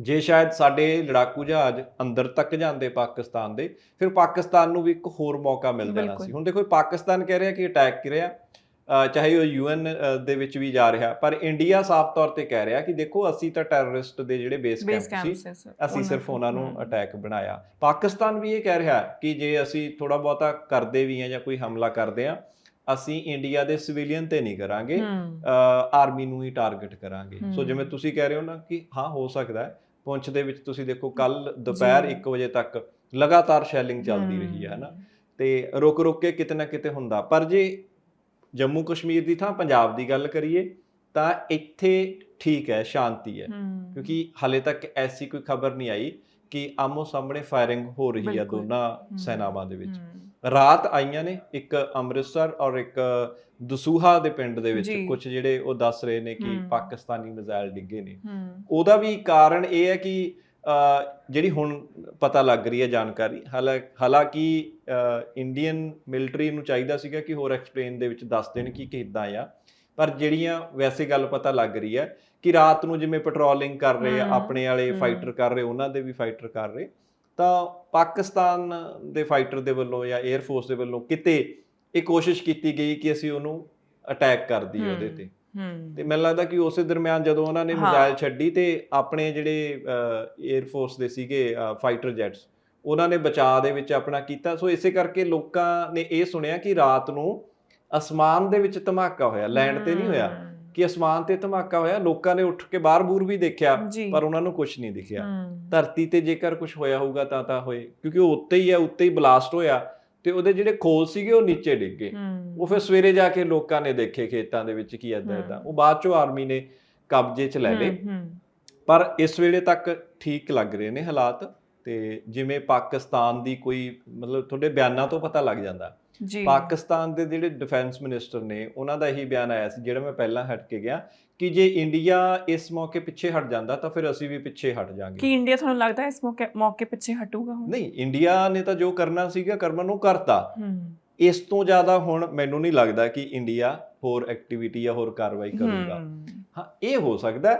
ਜੇ ਸ਼ਾਇਦ ਸਾਡੇ ਲੜਾਕੂ ਜਹਾਜ਼ ਅੰਦਰ ਤੱਕ ਜਾਂਦੇ ਪਾਕਿਸਤਾਨ ਦੇ ਫਿਰ ਪਾਕਿਸਤਾਨ ਨੂੰ ਵੀ ਇੱਕ ਹੋਰ ਮੌਕਾ ਮਿਲ ਜਾਣਾ। ਸੀ। ਹੁਣ ਦੇਖੋ ਪਾਕਿਸਤਾਨ ਕਹਿ ਰਿਹਾ ਕਿ ਅਟੈਕ ਕਰ ਰਿਹਾ ਚਾਹੇ ਉਹ ਯੂਐਨ ਦੇ ਵਿੱਚ ਵੀ ਜਾ ਰਿਹਾ। ਪਰ ਇੰਡੀਆ ਸਾਫ਼ ਤੌਰ ਤੇ ਕਹਿ ਰਿਹਾ ਕਿ ਦੇਖੋ ਅਸੀਂ ਤਾਂ ਟੈਰਰਿਸਟ ਦੇ ਜਿਹੜੇ ਬੇਸ ਕੈਂਪ ਸੀ ਅਸੀਂ ਸਿਰਫ ਉਹਨਾਂ ਨੂੰ ਅਟੈਕ ਬਣਾਇਆ। ਪਾਕਿਸਤਾਨ ਵੀ ਇਹ ਕਹਿ ਰਿਹਾ ਕਿ ਜੇ ਅਸੀਂ ਥੋੜਾ ਬਹੁਤਾ ਕਰਦੇ ਵੀ ਆ ਜਾਂ ਕੋਈ ਹਮਲਾ ਕਰਦੇ ਆ ਅਸੀਂ ਇੰਡੀਆ ਦੇ ਸਿਵਿਲੀਅਨ ਤੇ ਨਹੀਂ ਕਰਾਂਗੇ। ਆਰਮੀ ਨੂੰ ਹੀ ਟਾਰਗੇਟ ਕਰਾਂਗੇ। ਸੋ। ਜਿਵੇਂ ਤੁਸੀਂ ਕਹਿ ਰਹੇ ਹੋ ਨਾ ਕਿ ਹਾਂ ਹੋ ਸਕਦਾ ਹੈ। ਪੁੰਛ ਦੇ ਵਿੱਚ ਤੁਸੀਂ ਦੇਖੋ ਕੱਲ ਦੁਪਹਿਰ ਜੀ। 1 ਵਜੇ ਤੱਕ ਲਗਾਤਾਰ ਸ਼ੈਲਿੰਗ ਚੱਲਦੀ ਰਹੀ ਹੈ ਹਨਾ। ਤੇ ਰੁਕ ਰੁਕ ਕੇ ਕਿਤੇ ਨਾ ਕਿਤੇ ਹੁੰਦਾ। ਪਰ ਜੇ ਜੰਮੂ ਕਸ਼ਮੀਰ ਦੀ ਥਾਂ ਪੰਜਾਬ ਦੀ ਗੱਲ ਕਰੀਏ ਤਾਂ ਇੱਥੇ ਠੀਕ ਹੈ ਸ਼ਾਂਤੀ ਹੈ। ਕਿਉਂਕਿ ਹਾਲੇ ਤੱਕ ਐਸੀ ਕੋਈ ਖਬਰ ਨਹੀਂ ਆਈ ਕਿ ਆਮੋ ਸਾਹਮਣੇ ਫਾਇਰਿੰਗ ਹੋ ਰਹੀ ਹੈ। ਦੋਨਾਂ ਸੈਨਾਵਾਂ ਦੇ ਵਿੱਚ। ਰਾਤ ਆਈਆਂ ਨੇ ਇੱਕ ਅੰਮ੍ਰਿਤਸਰ ਔਰ ਇੱਕ ਦਸੂਹਾ ਦੇ ਪਿੰਡ ਦੇ ਵਿੱਚ। ਕੁਝ ਜਿਹੜੇ ਉਹ ਦੱਸ ਰਹੇ ਨੇ ਕਿ। ਪਾਕਿਸਤਾਨੀ ਮਿਜ਼ਾਈਲ ਡਿੱਗੇ ਨੇ। ਉਹਦਾ ਵੀ ਕਾਰਨ ਇਹ ਹੈ ਕਿ ਜਿਹੜੀ ਹੁਣ ਪਤਾ ਲੱਗ ਰਹੀ ਹੈ ਜਾਣਕਾਰੀ ਹਾਲਾ- ਹਾਲਾਂਕਿ ਇੰਡੀਅਨ ਮਿਲਟਰੀ ਨੂੰ ਚਾਹੀਦਾ ਸੀਗਾ ਕਿ ਹੋਰ ਐਕਸਪਲੇਨ ਦੇ ਵਿੱਚ ਦੱਸ ਦੇਣ ਕਿ ਕਿੱਦਾਂ ਆ ਪਰ ਜਿਹੜੀਆਂ ਵੈਸੇ ਗੱਲ ਪਤਾ ਲੱਗ ਰਹੀ ਹੈ ਕਿ ਰਾਤ ਨੂੰ ਜਿਵੇਂ ਪੈਟਰੋਲਿੰਗ ਕਰ ਰਹੇ ਆ ਆਪਣੇ ਵਾਲੇ। ਫਾਈਟਰ ਕਰ ਰਹੇ ਉਹਨਾਂ ਦੇ ਵੀ ਫਾਈਟਰ ਕਰ ਰਹੇ ਤਾਂ ਪਾਕਿਸਤਾਨ ਦੇ ਫਾਈਟਰ ਦੇ ਵੱਲੋਂ ਜਾਂ 에ਅਰ ਫੋਰਸ ਦੇ ਵੱਲੋਂ ਕਿਤੇ ਇਹ ਕੋਸ਼ਿਸ਼ ਕੀਤੀ ਗਈ ਕਿ ਅਸੀਂ ਉਹਨੂੰ ਅਟੈਕ ਕਰ ਦਈਏ ਉਹਦੇ। ਤੇ ਤੇ ਮੈਨੂੰ ਲੱਗਦਾ ਕਿ ਉਸੇ ਦਰਮਿਆਨ ਜਦੋਂ ਉਹਨਾਂ ਨੇ। ਮਿਜ਼ਾਈਲ ਛੱਡੀ ਤੇ ਆਪਣੇ ਜਿਹੜੇ 에ਅਰ ਫੋਰਸ ਦੇ ਸੀਗੇ ਫਾਈਟਰ ਜੈਟਸ ਉਹਨਾਂ ਨੇ ਬਚਾਅ ਦੇ ਵਿੱਚ ਆਪਣਾ ਕੀਤਾ। ਸੋ ਇਸੇ ਕਰਕੇ ਲੋਕਾਂ ਨੇ ਇਹ ਸੁਣਿਆ ਕਿ ਰਾਤ ਨੂੰ ਅਸਮਾਨ ਦੇ ਵਿੱਚ ਧਮਾਕਾ ਹੋਇਆ। ਲੈਂਡ ਤੇ ਨਹੀਂ ਹੋਇਆ। ਕਿ ਅਸਮਾਨ ਤੇ ਧਮਾਕਾ ਹੋਇਆ। ਲੋਕਾਂ ਨੇ ਉੱਠ ਕੇ ਬਾਹਰ ਬੂਰ ਵੀ ਦੇਖਿਆ। ਪਰ ਉਹਨਾਂ ਨੂੰ ਕੁਝ ਨਹੀਂ ਦਿਖਿਆ। ਧਰਤੀ ਤੇ ਜੇਕਰ ਕੁਝ ਹੋਇਆ ਹੋਊਗਾ ਤਾਂ ਤਾਂ ਹੋਏ। ਕਿਉਂਕਿ ਉਹ ਉੱਤੇ ਹੀ ਹੈ ਉੱਤੇ ਹੀ ਬਲਾਸਟ ਹੋਇਆ। ਤੇ ਉਹਦੇ ਜਿਹੜੇ ਖੋਲ ਸੀਗੇ ਉਹ ਨੀਚੇ ਡਿੱਗ ਗਏ। ਉਹ ਫਿਰ ਸਵੇਰੇ ਜਾ ਕੇ ਲੋਕਾਂ ਨੇ ਦੇਖੇ ਖੇਤਾਂ ਦੇ ਵਿੱਚ ਕੀ ਹਮ। ਏਦਾਂ। ਉਹ ਬਾਅਦ ਚੋਂ ਆਰਮੀ ਨੇ ਕਬਜ਼ੇ 'ਚ ਲੈ ਲਏ। ਪਰ ਇਸ ਵੇਲੇ ਤੱਕ ਠੀਕ ਲੱਗ ਰਹੇ ਨੇ ਹਾਲਾਤ ਤੇ ਜਿਵੇਂ ਪਾਕਿਸਤਾਨ ਦੀ ਕੋਈ ਮਤਲਬ ਤੁਹਾਡੇ ਬਿਆਨਾਂ ਤੋਂ ਪਤਾ ਲੱਗ ਜਾਂਦਾ। ਪਾਕਿਸਤਾਨ ਦੇ ਜਿਹੜੇ ਡਿਫੈਂਸ ਮਿਨਿਸਟਰ ਨੇ ਉਹਨਾਂ ਦਾ ਇਹੀ ਬਿਆਨ ਆਇਆ ਸੀ ਜਿਹੜਾ ਮੈਂ ਪਹਿਲਾਂ ਹਟ ਕੇ ਗਿਆ ਕਿ ਜੇ ਇੰਡੀਆ ਇਸ ਮੌਕੇ ਪਿੱਛੇ ਹਟ ਜਾਂਦਾ ਤਾਂ ਫਿਰ ਅਸੀਂ ਵੀ ਪਿੱਛੇ ਹਟ ਜਾਾਂਗੇ। ਕੀ ਇੰਡੀਆ ਤੁਹਾਨੂੰ ਲੱਗਦਾ ਇਸ ਮੌਕੇ ਮੌਕੇ ਪਿੱਛੇ ਹਟੂਗਾ ਹੁਣ? ਨਹੀਂ ਇੰਡੀਆ ਨੇ ਤਾਂ ਜੋ ਕਰਨਾ ਸੀਗਾ ਕਰਮਨ ਨੂੰ ਕਰਤਾ। ਇਸ ਤੋਂ ਜ਼ਿਆਦਾ ਹੁਣ ਮੈਨੂੰ ਨਹੀਂ ਲੱਗਦਾ ਕਿ ਇੰਡੀਆ ਹੋਰ ਐਕਟੀਵਿਟੀ ਜਾਂ ਹੋਰ ਕਾਰਵਾਈ ਕਰੂਗਾ। ਹਾਂ। ਇਹ ਹੋ ਸਕਦਾ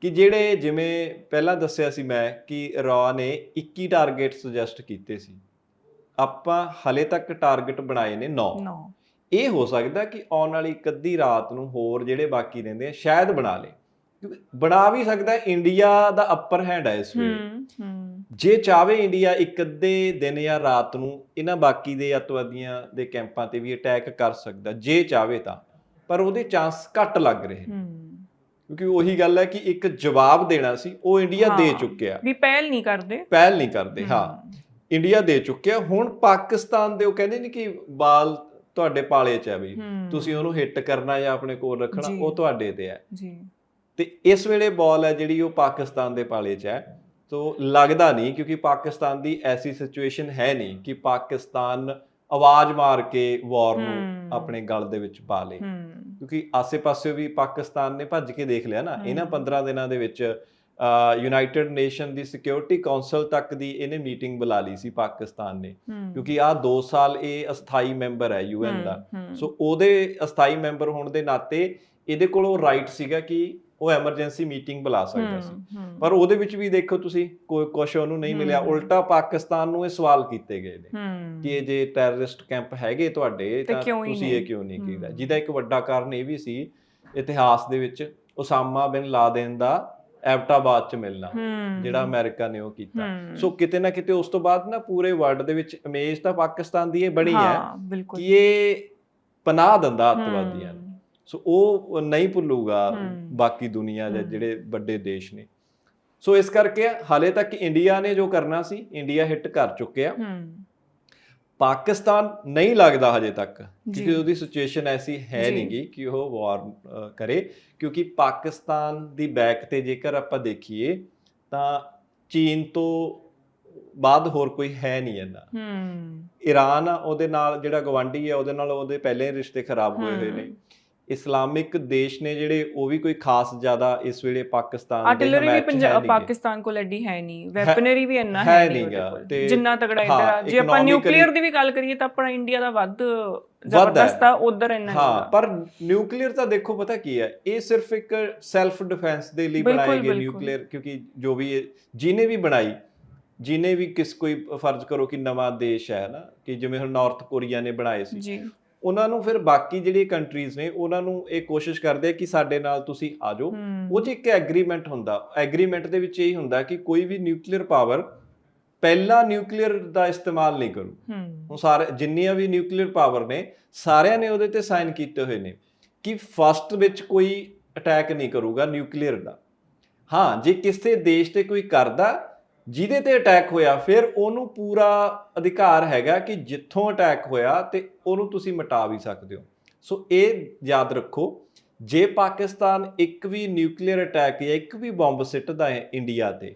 ਕਿ ਜਿਹੜੇ ਜਿਵੇਂ ਪਹਿਲਾਂ ਦੱਸਿਆ ਸੀ ਮੈਂ ਕਿ ਰਾ ਨੇ 21 ਟਾਰਗੇਟ ਸੁਜੈਸਟ ਕੀਤੇ ਸੀ। ਆਪਾਂ ਹਲੇ ਤੱਕ ਟਾਰਗੇਟ ਬਣਾਏ ਨੇ 9 ਨੋ। ਇਹ ਹੋ ਸਕਦਾ ਕਿ ਆਉਣ ਵਾਲੀ ਇੱਕ ਅੱਧੀ ਰਾਤ ਨੂੰ ਹੋਰ ਜਿਹੜੇ ਬਾਕੀ ਰਹਿੰਦੇ ਆ ਸ਼ਾਇਦ ਬਣਾ ਲੇ। ਕਿਉਂਕਿ ਬਣਾ ਵੀ ਸਕਦਾ ਇੰਡੀਆ ਦਾ ਅਪਰ ਹੈਂਡ ਹੈ ਇਸ ਵੇਲੇ। ਜੇ ਚਾਵੇ ਇੰਡੀਆ ਇੱਕ ਅੱਧੇ ਦਿਨ ਜਾਂ ਰਾਤ ਨੂੰ ਇਹਨਾਂ ਬਾਕੀ ਦੇ ਅੱਤਵਾਦੀਆਂ ਦੇ ਕੈਂਪਾਂ ਤੇ ਵੀ ਅਟੈਕ ਕਰ ਸਕਦਾ ਜੇ ਚਾਵੇ ਤਾਂ। ਪਰ ਉਹਦੇ ਚਾਂਸ ਘੱਟ ਲੱਗ ਰਹੇ ਨੇ। ਕਿਉਂਕਿ ਉਹੀ ਗੱਲ ਹੈ ਕਿ ਇੱਕ ਜਵਾਬ ਦੇਣਾ ਸੀ ਉਹ ਇੰਡੀਆ ਦੇ। ਚੁੱਕਿਆ। ਵੀ ਪਹਿਲ ਨਹੀਂ ਕਰਦੇ। ਪਹਿਲ ਨਹੀਂ ਕਰਦੇ ਹਾਂ। ਇੰਡੀਆ ਦੇ ਚੁੱਕਿਆ। ਹੁਣ ਪਾਕਿਸਤਾਨ ਦੇ ਉਹ ਕਹਿੰਦੇ ਨੇ ਕਿ ਬਾਲ ਤੁਹਾਡੇ ਪਾਲੇ 'ਚ ਹੈ। ਬਈ ਤੁਸੀਂ ਉਹਨੂੰ ਹਿੱਟ ਕਰਨਾ ਜਾਂ ਆਪਣੇ ਕੋਲ ਰੱਖਣਾ। ਉਹ ਤੁਹਾਡੇ ਤੇ ਹੈ ਜੀ। ਤੇ ਇਸ ਵੇਲੇ ਬਾਲ ਹੈ ਜਿਹੜੀ ਉਹ ਪਾਕਿਸਤਾਨ ਦੇ ਪਾਲੇ 'ਚ ਹੈ। ਸੋ ਲੱਗਦਾ ਨਹੀਂ ਕਿਉਂਕਿ ਪਾਕਿਸਤਾਨ ਦੀ ਐਸੀ ਸਿਚੁਏਸ਼ਨ ਹੈ ਨਹੀਂ ਕਿ ਪਾਕਿਸਤਾਨ ਆਵਾਜ਼ ਮਾਰ ਕੇ ਵਾਰ ਨੂੰ। ਆਪਣੇ ਗਲ ਦੇ ਵਿੱਚ ਪਾ ਲੇ। ਕਿਉਂਕਿ ਆਸੇ-ਪਾਸੇ ਵੀ ਪਾਕਿਸਤਾਨ ਨੇ ਭੱਜ ਕੇ ਦੇਖ ਲਿਆ ਨਾ ਇਹਨਾਂ ਹਮ। 15 ਦਿਨਾਂ ਦੇ ਵਿੱਚ ਯੂਨਾਈਟਿਡ ਨੇਸ਼ਨ ਦੀ ਸਿਕਿਉਰਿਟੀ ਕਾਉਂਸਲ ਤੱਕ ਦੀ ਇਹਨੇ ਮੀਟਿੰਗ ਬੁਲਾ ਲਈ ਸੀ ਪਾਕਿਸਤਾਨ ਨੇ। ਕਿਉਂਕਿ ਆਹ 2 ਸਾਲ ਇਹ ਅਸਥਾਈ ਮੈਂਬਰ ਹੈ ਯੂਐਨ ਦਾ। ਸੋ ਉਹਦੇ ਅਸਥਾਈ ਮੈਂਬਰ ਹੋਣ ਦੇ ਨਾਤੇ ਇਹਦੇ ਕੋਲ ਉਹ ਰਾਈਟ ਸੀਗਾ ਕਿ ਉਹ ਐਮਰਜੈਂਸੀ ਮੀਟਿੰਗ ਬੁਲਾ ਸਕਦਾ ਸੀ। ਪਰ ਉਹਦੇ ਵਿੱਚ ਵੀ ਦੇਖੋ ਤੁਸੀਂ ਕੋਈ ਕੁਛ ਉਹਨੂੰ ਨਹੀਂ ਮਿਲਿਆ। ਉਲਟਾ ਪਾਕਿਸਤਾਨ ਨੂੰ ਇਹ ਸਵਾਲ ਕੀਤੇ ਗਏ ਨੇ ਕਿ ਇਹ ਜੇ ਟੈਰਰਿਸਟ ਕੈਂਪ ਹੈਗੇ ਤੁਹਾਡੇ ਤੇ ਤੁਸੀਂ? ਇਹ ਕਿਉਂ ਨਹੀਂ ਕੀਤਾ। ਜਿਹਦਾ ਇੱਕ ਵੱਡਾ ਕਾਰਨ ਇਹ ਵੀ ਸੀ ਇਤਿਹਾਸ ਦੇ ਵਿੱਚ ਉਸਾਮਾ ਬਿਨ ਲਾਦਨ ਦਾ ਐਬਟਾਬਾਦ ਚ ਮਿਲਣਾ ਜਿਹੜਾ ਅਮਰੀਕਾ ਨੇ ਉਹ ਕੀਤਾ। ਸੋ ਕਿਤੇ ਨਾ ਕਿਤੇ ਉਸ ਤੋਂ ਬਾਅਦ ਨਾ ਪੂਰੇ ਵਰਲਡ ਦੇ ਵਿੱਚ ਇਮੇਜ ਤਾਂ ਪਾਕਿਸਤਾਨ ਦੀ ਇਹ ਬਣੀ ਹੈ ਕਿ ਇਹ ਪਨਾਹ ਦਿੰਦਾ ਅੱਤਵਾਦੀਆਂ ਨੂੰ। ਸੋ ਉਹ ਨਹੀਂ ਭੁੱਲੂਗਾ। ਬਾਕੀ ਦੁਨੀਆ ਦੇ। ਜਿਹੜੇ ਵੱਡੇ ਦੇਸ਼ ਨੇ। ਸੋ ਇਸ ਕਰਕੇ ਹਾਲੇ ਤੱਕ ਇੰਡੀਆ ਨੇ ਜੋ ਕਰਨਾ ਸੀ ਇੰਡੀਆ ਹਿੱਟ ਕਰ ਚੁੱਕਿਆ। ਪਾਕਿਸਤਾਨ ਨਹੀਂ ਲੱਗਦਾ ਹਜੇ ਤੱਕ। ਕਿਉਂਕਿ ਉਹਦੀ ਸਿਚੁਏਸ਼ਨ ਐਸੀ ਹੈ ਜੀ। ਨਹੀਂਗੀ ਕਿ ਉਹ ਵਾਰ ਕਰੇ ਕਿਉਂਕਿ ਪਾਕਿਸਤਾਨ ਦੀ ਬੈਕ ਤੇ ਜੇਕਰ ਆਪਾਂ ਦੇਖੀਏ ਤਾਂ ਚੀਨ ਤੋਂ ਬਾਅਦ ਹੋਰ ਕੋਈ ਹੈ ਨਹੀਂ ਇੰਨਾ ਹੂੰ, ਈਰਾਨ ਉਹਦੇ ਨਾਲ ਜਿਹੜਾ ਗਵਾਂਢੀ ਹੈ ਉਹਦੇ ਨਾਲ ਉਹਦੇ ਪਹਿਲੇ ਰਿਸ਼ਤੇ ਖਰਾਬ ਹੋਏ ਹੋਏ ਨੇ। ਇਸਲਾਮਿਕ ਦੇਸ਼ ਨੇ ਜਿਹੜੇ ਉਹ ਵੀ ਕੋਈ ਖਾਸ ਜ਼ਿਆਦਾ ਇਸ ਵੇਲੇ ਪਾਕਿਸਤਾਨ ਦੇ ਆਰਟਿਲਰੀ ਵੀ ਪੰਜਾਬ। ਪਾਕਿਸਤਾਨ ਕੋਲ ਐਡੀ ਹੈ ਨਹੀਂ। ਵੈਪਨਰੀ ਵੀ ਇੰਨਾ ਹੈ ਹੈ ਨਹੀਂ ਨੀਗਾ, ਉਹਦੇ ਕੋਲ। ਤੇ ਜਿੰਨਾ ਤਗੜਾ ਆ। ਜੇ ਆਪਾਂ ਨਿਊਕਲੀਅਰ ਦੀ ਵੀ ਗੱਲ ਕਰੀਏ ਤਾਂ ਆਪਣਾ ਇੰਡੀਆ ਦਾ ਵੱਧ ਜ਼ਬਰਦਸਤ ਆ ਉਧਰ ਇੰਨਾ ਹਾਂ ਨਹੀਂਗਾ। ਪਰ ਨਿਊਕਲੀਅਰ ਤਾਂ ਦੇਖੋ ਪਤਾ ਕੀ ਹੈ? ਇਹ ਸਿਰਫ ਇੱਕ ਸੈਲਫ ਡਿਫੈਂਸ ਦੇ ਲਈ ਬਣਾਏ ਗਏ। ਨਿਊਕਲੀਅਰ ਕਿਉਂਕਿ ਜੋ ਵੀ ਜਿਹਨੇ ਵੀ ਬਣਾਈ ਜਿਹਨੇ ਵੀ ਕਿਸ ਕੋਈ ਫਰਜ਼ ਕਰੋ ਕਿ ਨਵਾਂ ਦੇਸ਼ ਹੈ ਨਾ ਕਿ ਜਿਵੇਂ ਹੁਣ ਨਾਰਥ ਕੋਰੀਆ ਨੇ ਬਣਾਏ ਸੀ। ਜੀ। ਉਹਨਾਂ ਨੂੰ ਫਿਰ ਬਾਕੀ ਜਿਹੜੀ ਕੰਟਰੀਜ਼ ਨੇ ਉਹਨਾਂ ਨੂੰ ਇਹ ਕੋਸ਼ਿਸ਼ ਕਰਦੇ ਆ ਕਿ ਸਾਡੇ ਨਾਲ ਤੁਸੀਂ ਆ ਜਾਓ। ਉਹ 'ਚ ਇੱਕ ਐਗਰੀਮੈਂਟ ਹੁੰਦਾ। ਐਗਰੀਮੈਂਟ ਦੇ ਵਿੱਚ ਇਹ ਹੁੰਦਾ ਕਿ ਕੋਈ ਵੀ ਨਿਊਕਲੀਅਰ ਪਾਵਰ ਪਹਿਲਾ ਨਿਊਕਲੀਅਰ ਦਾ ਇਸਤੇਮਾਲ ਨਹੀਂ ਕਰੂ। ਹੂੰ। ਹੁਣ ਸਾਰੇ ਜਿੰਨੀਆਂ ਵੀ ਨਿਊਕਲੀਅਰ ਪਾਵਰ ਨੇ ਸਾਰਿਆਂ ਨੇ ਉਹਦੇ ਤੇ ਸਾਈਨ ਕੀਤੇ ਹੋਏ ਨੇ ਕਿ ਫਸਟ ਵਿੱਚ ਕੋਈ ਅਟੈਕ ਨਹੀਂ ਕਰੂਗਾ ਨਿਊਕਲੀਅਰ ਦਾ। ਹਾਂ ਜੇ ਕਿਸੇ ਦੇਸ਼ ਤੇ ਕੋਈ ਕਰਦਾ ਜਿਹਦੇ ਤੇ ਅਟੈਕ ਹੋਇਆ ਫਿਰ ਉਹਨੂੰ ਪੂਰਾ ਅਧਿਕਾਰ ਹੈਗਾ ਕਿ ਜਿੱਥੋਂ ਅਟੈਕ ਹੋਇਆ ਤੇ ਉਹਨੂੰ ਤੁਸੀਂ ਮਿਟਾ ਵੀ ਸਕਦੇ ਹੋ। ਸੋ ਇਹ ਯਾਦ ਰੱਖੋ ਜੇ ਪਾਕਿਸਤਾਨ ਇੱਕ ਵੀ ਨਿਊਕਲੀਅਰ ਅਟੈਕ ਜਾਂ ਇੱਕ ਵੀ ਬੰਬ ਸਿੱਟਦਾ ਹੈ ਇੰਡੀਆ ਤੇ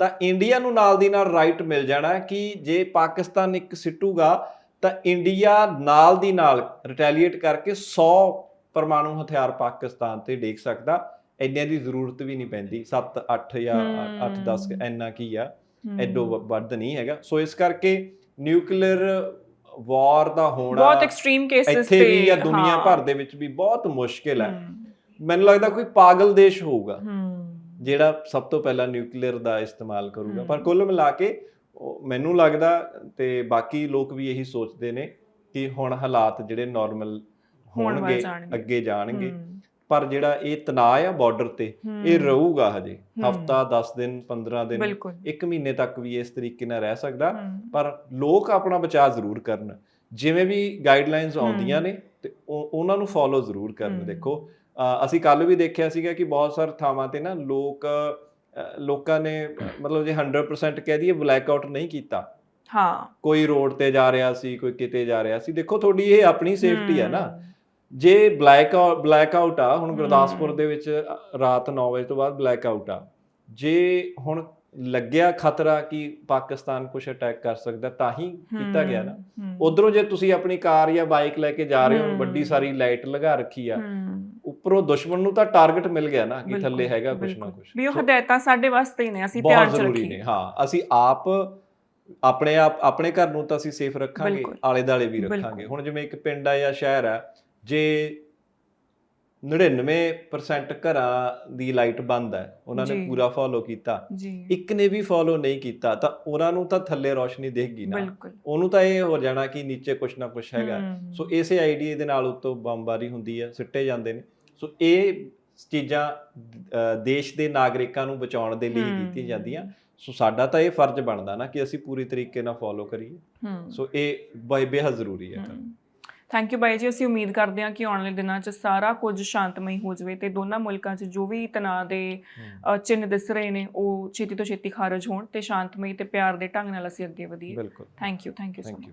ਤਾਂ ਇੰਡੀਆ ਨੂੰ ਨਾਲ ਦੀ ਨਾਲ ਰਾਈਟ ਮਿਲ ਜਾਣਾ ਕਿ ਜੇ ਪਾਕਿਸਤਾਨ ਇੱਕ ਸਿੱਟੂਗਾ ਤਾਂ ਇੰਡੀਆ ਨਾਲ ਦੀ ਨਾਲ ਰਿਟੈਲੀਏਟ ਕਰਕੇ 100 ਪਰਮਾਣੂ ਹਥਿਆਰ ਪਾਕਿਸਤਾਨ ਤੇ ਡੇਕ ਸਕਦਾ। ਇੰਨਿਆਂ ਦੀ ਜ਼ਰੂਰਤ ਵੀ ਨਹੀਂ ਪੈਂਦੀ 7 8 ਜਾਂ 8 10 ਹਮ। ਇੰਨਾ ਕੀ ਆ। ਐਡੋ ਵੱਧ ਨਹੀਂ ਹੈਗਾ ਸੋ ਇਸ ਕਰਕੇ ਨਿਊਕਲੀਅਰ ਵਾਰ ਦਾ ਹੋਣਾ ਬਹੁਤ ਐਕਸਟ੍ਰੀਮ ਕੇਸਿਸ ਇੱਥੇ ਵੀ ਜਾਂ ਦੁਨੀਆ ਭਰ ਦੇ ਵਿੱਚ ਵੀ ਬਹੁਤ ਮੁਸ਼ਕਿਲ ਹੈ ਮੈਨੂੰ ਲੱਗਦਾ ਕੋਈ ਪਾਗਲ ਦੇਸ਼ ਹੋਊਗਾ ਜਿਹੜਾ ਸਭ ਤੋਂ ਪਹਿਲਾਂ ਨਿਊਕਲੀਅਰ ਦਾ ਇਸਤੇਮਾਲ ਕਰੂਗਾ ਪਰ। ਕੁੱਲ ਮਿਲਾ ਕੇ ਮੈਨੂੰ ਲੱਗਦਾ ਤੇ ਬਾਕੀ ਲੋਕ ਵੀ ਇਹੀ ਸੋਚਦੇ ਨੇ ਕਿ ਹੁਣ ਹਾਲਾਤ ਜਿਹੜੇ ਨਾਰਮਲ ਹੋਣਗੇ। ਅੱਗੇ ਜਾਣਗੇ ਪਰ ਜਿਹੜਾ ਇਹ ਤਣਾਅ ਆ ਬਾਰਡਰ ਤੇ ਇਹ ਰਹੂਗਾ ਹਜੇ। ਹਫਤਾ 10 ਦਿਨ 15 ਦਿਨ ਬਿਲਕੁਲ। 1 ਮਹੀਨੇ ਤੱਕ ਵੀ ਇਸ ਤਰੀਕੇ ਨਾਲ ਰਹਿ ਸਕਦਾ। ਪਰ ਲੋਕ ਆਪਣਾ ਬਚਾਅ ਜ਼ਰੂਰ ਕਰਨ। ਜਿਵੇਂ ਵੀ ਗਾਈਡਲਾਈਨਸ ਆਉਂਦੀਆਂ। ਨੇ ਤੇ ਉਹ- ਉਹਨਾਂ ਨੂੰ ਫੋਲੋ ਜ਼ਰੂਰ ਕਰਨ। ਦੇਖੋ। ਅਸੀਂ ਕੱਲ ਵੀ ਦੇਖਿਆ ਸੀਗਾ ਕਿ ਬਹੁਤ ਸਾਰੇ ਥਾਵਾਂ ਤੇ ਨਾ ਲੋਕ ਲੋਕਾਂ ਨੇ ਮਤਲਬ ਜੇ 100% ਕਹਿ ਦਈਏ ਬਲੈਕਆਊਟ ਨਹੀਂ ਕੀਤਾ। ਹਾਂ। ਕੋਈ ਰੋਡ ਤੇ ਜਾ ਰਿਹਾ ਸੀ ਕੋਈ ਕਿਤੇ ਜਾ ਰਿਹਾ ਸੀ। ਦੇਖੋ ਤੁਹਾਡੀ ਇਹ ਆਪਣੀ ਸੇਫਟੀ ਹੈ ਨਾ। ਜੇ ਬਲੈਕ ਬਲੈਕਆਊਟ ਆ ਹੁਣ। ਗੁਰਦਾਸਪੁਰ ਦੇ ਵਿੱਚ ਰਾਤ 9 ਵਜੇ ਤੋਂ ਬਾਅਦ ਬਲੈਕਆਊਟ ਆ ਜੇ ਹੁਣ ਲੱਗਿਆ ਖਤਰਾ ਕਿ ਪਾਕਿਸਤਾਨ ਕੁਝ ਅਟੈਕ ਕਰ ਸਕਦਾ ਤਾਂ ਹੀ ਕੀਤਾ ਗਿਆ ਨਾ ਉਧਰੋਂ ਜੇ ਤੁਸੀਂ ਆਪਣੀ ਕਾਰ ਜਾਂ ਬਾਈਕ ਲੈ ਕੇ ਜਾ ਰਹੇ ਹੋ। ਵੱਡੀ ਸਾਰੀ ਲਾਈਟ ਲਗਾ ਰੱਖੀ ਆ ਉੱਪਰੋਂ ਦੁਸ਼ਮਣ ਨੂੰ ਤਾਂ ਟਾਰਗੇਟ ਮਿਲ ਗਿਆ ਨਾ ਕਿ ਥੱਲੇ ਹੈਗਾ ਕੁਝ ਨਾ। ਕੁਝ ਵੀ ਉਹ ਹਦਾਇਤਾਂ ਸਾਡੇ ਵਾਸਤੇ ਹੀ ਨੇ ਅਸੀਂ ਧਿਆਨ ਚ ਰੱਖੀਏ ਨੇ ਹਾਂ ਅਸੀਂ ਆਪ ਆਪਣੇ ਆਪ ਆਪਣੇ ਘਰ ਨੂੰ ਤਾਂ ਅਸੀਂ ਸੇਫ ਰੱਖਾਂਗੇ। ਆਲੇ ਦਾਲੇ ਵੀ। ਰੱਖਾਂਗੇ ਹੁਣ ਜਿਵੇਂ ਇੱਕ ਪਿੰਡ ਆ ਜਾਂ ਸ਼ਹਿਰ ਆ ਜੇ 99% ਘਰਾਂ ਦੀ ਲਾਈਟ ਬੰਦ ਹੈ ਉਹਨਾਂ ਨੇ। ਪੂਰਾ ਫੋਲੋ ਕੀਤਾ। ਇੱਕ ਨੇ ਵੀ ਫੋਲੋ ਨਹੀਂ ਕੀਤਾ ਤਾਂ ਉਹਨਾਂ ਨੂੰ ਤਾਂ ਥੱਲੇ ਰੋਸ਼ਨੀ ਦਿਖੇਗੀ ਨਾ। ਉਹਨੂੰ ਤਾਂ ਇਹ ਹੋ ਜਾਣਾ ਕਿ ਨੀਚੇ ਕੁਛ ਨਾ ਕੁਛ ਹੈਗਾ। ਸੋ ਇਸੇ ਆਈਡੀਆ ਦੇ ਨਾਲ ਉੱਤੋਂ ਬੰਬਾਰੀ ਹੁੰਦੀ ਹੈ ਸਿੱਟੇ ਜਾਂਦੇ ਨੇ। ਸੋ ਇਹ ਚੀਜ਼ਾਂ ਦੇਸ਼ ਦੇ ਨਾਗਰਿਕਾਂ ਨੂੰ ਬਚਾਉਣ ਦੇ ਲਈ ਕੀਤੀਆਂ ਜਾਂਦੀਆਂ। ਸੋ ਸਾਡਾ ਤਾਂ ਇਹ ਫਰਜ਼ ਬਣਦਾ ਨਾ ਕਿ ਅਸੀਂ ਪੂਰੀ ਤਰੀਕੇ ਨਾਲ ਫੋਲੋ ਕਰੀਏ। ਸੋ ਇਹ ਬੇਹੱਦ ਜ਼ਰੂਰੀ ਹੈ। ਥੈਂਕ ਯੂ ਬਾਈ ਜੀ। ਅਸੀਂ ਉਮੀਦ ਕਰਦੇ ਹਾਂ ਕਿ ਆਉਣ ਵਾਲੇ ਦਿਨਾਂ 'ਚ ਸਾਰਾ ਕੁਝ ਸ਼ਾਂਤਮਈ ਹੋ ਜਾਵੇ ਤੇ ਦੋਨਾਂ ਮੁਲਕਾਂ 'ਚ ਜੋ ਵੀ ਤਣਾਅ ਦੇ ਅ, ਚਿੰਨ੍ਹ ਦਿਸ ਰਹੇ ਨੇ ਉਹ ਛੇਤੀ ਤੋਂ ਛੇਤੀ ਖਾਰਜ ਹੋਣ ਤੇ ਸ਼ਾਂਤਮਈ ਤੇ ਪਿਆਰ ਦੇ ਢੰਗ ਨਾਲ ਅਸੀਂ ਅੱਗੇ ਵਧੀਏ। ਬਿਲਕੁਲ। Thank you thank you so. Much